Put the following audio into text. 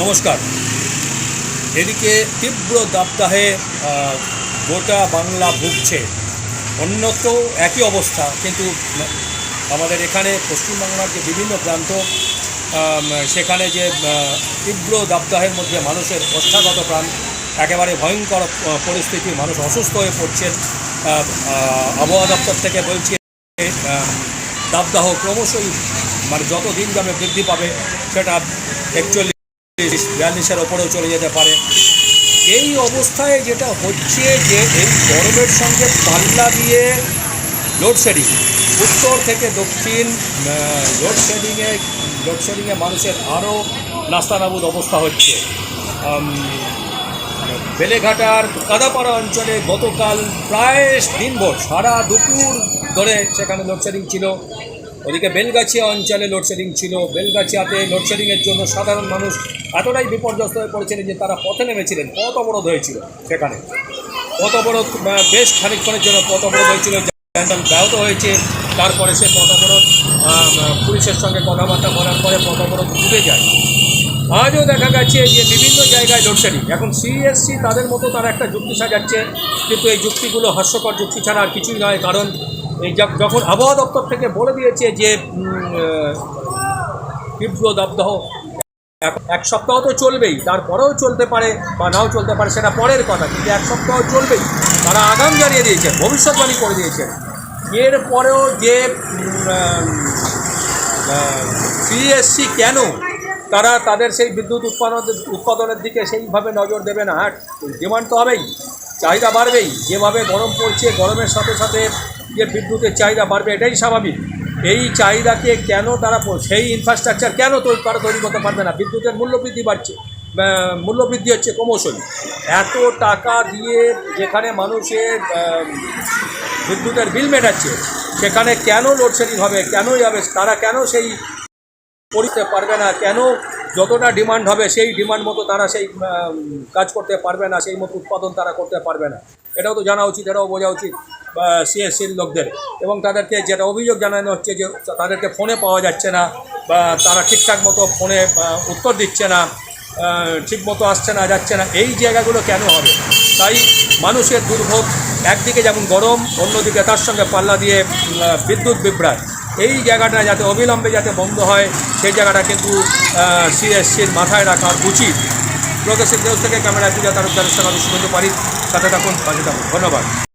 নমস্কার। এদিকে তীব্র দাবদাহে গোটা বাংলা ভুগছে। অন্যত্র একই অবস্থা, কিন্তু আমাদের এখানে পশ্চিমবাংলার যে বিভিন্ন প্রান্ত সেখানে যে তীব্র দাবদাহের মধ্যে মানুষের অষ্টাগত প্রাণ, একেবারে ভয়ঙ্কর পরিস্থিতি, মানুষ অসুস্থ হয়ে পড়ছেন আবহাওয়া দপ্তর থেকে বলছে দাবদাহ ক্রমশই মানে যত দিন যাবে বৃদ্ধি পাবে, সেটা একচল্লিশ বিয়াল্লিশের ওপরেও চলে যেতে পারে। এই অবস্থায় যেটা হচ্ছে যে এই গরমের সঙ্গে পাল্লা দিয়ে লোডশেডিং উত্তর থেকে দক্ষিণ লোডশেডিংয়ে লোডশেডিংয়ে মানুষের আরও নাস্তানাবুদ অবস্থা হচ্ছে। বেলেঘাটার কাদাপাড়া অঞ্চলে গতকাল প্রায় দিনভর সারা দুপুর ধরে সেখানে লোডশেডিং ছিল। ওদিকে বেলগাছিয়া অঞ্চলে লোডশেডিং ছিল। বেলগাছিয়াতে লোডশেডিংয়ের জন্য সাধারণ মানুষ এতটাই বিপর্যস্ত হয়ে পড়েছিলেন যে তারা পথে নেমেছিলেন। পথ অবরোধ হয়েছিল সেখানে। পথ অবরোধ বেশ খানিকক্ষণের জন্য পথ অবরোধ হয়েছিল। ব্যাহত হয়েছে। তারপরে সে পথ অবরোধ পুলিশের সঙ্গে কথাবার্তা বলার পরে পথ অবরোধ উঠে যায়। আজও দেখা গেছে যে বিভিন্ন জায়গায় লোডশেডিং এখন সিএসসি তাদের মতো তারা একটা যুক্তি সাজাচ্ছে। কিন্তু এই যুক্তিগুলো হাস্যকর যুক্তি ছাড়া আর কিছুই নয়। কারণ এই যখ- যখন আবহাওয়া দপ্তর থেকে বলে দিয়েছে যে তীব্র দাবদাহ এক- সপ্তাহ তো চলবেই, তারপরেও চলতে পারে বা নাও চলতে পারে সেটা পরের কথা, কিন্তু এক সপ্তাহ চলবেই। তারা আগাম জানিয়ে দিয়েছে, ভবিষ্যৎবাণী করে দিয়েছেন এর পরেও যে সিএসসি কেন তারা তাদের সেই বিদ্যুৎ উৎপাদনের উৎপাদনের দিকে সেইভাবে নজর দেবে না। হ্যাঁ ডিমান্ড তো হবেই, চাহিদা বাড়বেই। যেভাবে গরম পড়ছে, গরমের সাথে সাথে যে বিদ্যুতের চাহিদা বাড়বে এটাই স্বাভাবিক। এই চাহিদাকে কেন তারা সেই ইনফ্রাস্ট্রাকচার কেন তৈরি তারা তৈরি করতে পারবে না? বিদ্যুতের মূল্য বৃদ্ধি বাড়ছে মূল্য বৃদ্ধি হচ্ছে ক্রমশই। এত টাকা দিয়ে যেখানে মানুষের বিদ্যুতের বিল মেটাচ্ছে, সেখানে কেন লোডশেডিং হবে কেন যাবে তারা কেন সেই করতে পারবে না, কেন যতটা ডিমান্ড হবে, সেই ডিমান্ড মতো তারা সেই কাজ করতে পারবে না, সেই মতো উৎপাদন তারা করতে পারবে না। এটাও তো জানা উচিত, এটাও বোঝা উচিত। সিএসসির লোকদের এবং তাদেরকে যেটা অভিযোগ জানানো হচ্ছে যে তাদেরকে ফোনে পাওয়া যাচ্ছে না বা তারা ঠিকঠাক মতো ফোনে উত্তর দিচ্ছে না ঠিক মতো আসছে না, যাচ্ছে না, এই জায়গাগুলো কেন হবে? তাই মানুষের দুর্ভোগ, একদিকে যেমন গরম, অন্যদিকে তার সঙ্গে পাল্লা দিয়ে বিদ্যুৎ বিভ্রাট। এই জায়গাটা যাতে অবিলম্বে যাতে বন্ধ হয়, সেই জায়গাটা কিন্তু সিএসসির মাথায় রাখা উচিত। প্রগতিশীল দেশ থেকে ক্যামেরা পূজা তারকদারের সঙ্গে সুগন্ধ পারি পাশে থাকুন ধন্যবাদ।